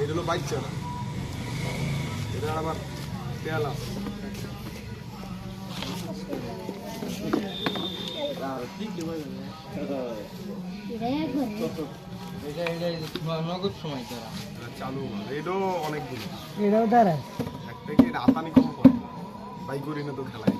এটা হলো বাচ্চা এটা আবার আছে এটা এটা নগদ সময় তারা। এটা চালু এটাও অনেকগুলো এটাও দাঁড়ায় এক প্যাকেট আতানি কম করে বাইকুরি না তো খেলায়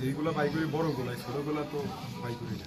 যেগুলো বাইকুরি বড় গুলাই ছোটগুলো তো বাইকুরি না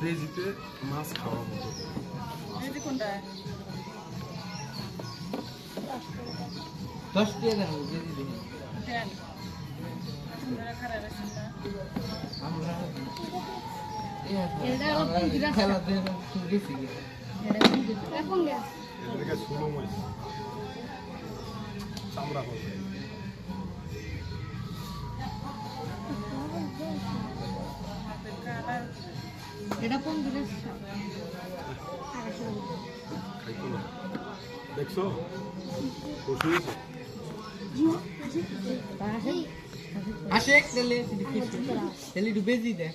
বানাচ্ছি মাছ খাওয়া মতো। দশ টাকা দেন আমরা এই আছে, আমরা খেলা দেখে গেছি। হয়েছে চামড়া হবে এটা কোন না দেখছ? আসে তেলে তেলে একটু বেশি দেখ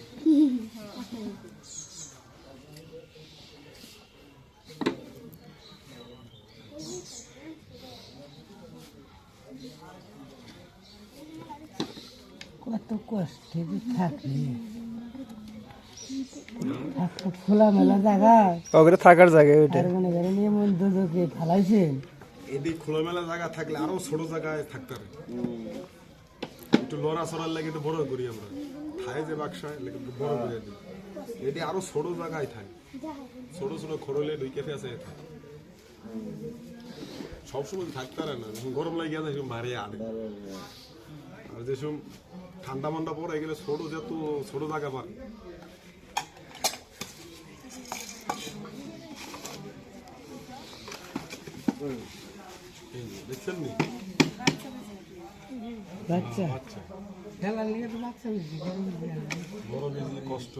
কত কষ্টে থাকলি। খোলা মেলা জায়গা। ওখানে থাকার জায়গা ওইটা। মনে করেন এমন দুজকে ফালাইছেন এদিক খোলামেলা জায়গা থাকলে আরও ছোট জায়গায় থাকতে পারে একটু লড়া ছড়ার লাগে একটু বড় করি আমরা। যে বাক্সায় একটু বড় করে। দিই এটি আরও ছোট জায়গায় থাকে। ছোট ছোট খড়লে ঢুকে ফেসে থাকে সবসময় থাকতে পারে না। যখন গরম লাগে যায় মারে আনে আর। যেসব ঠান্ডা মান্ডা পরে গেলে ছোট যত ছোট জায়গা পারে এই যে, দেখছেন নি বাচ্চা। আচ্ছা খেলার নিয়ে তো বাচ্চা বেশি। বড় বেশি কষ্ট।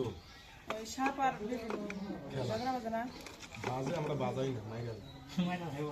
বাজে আমরা বাজাই না মাইরা ভাইব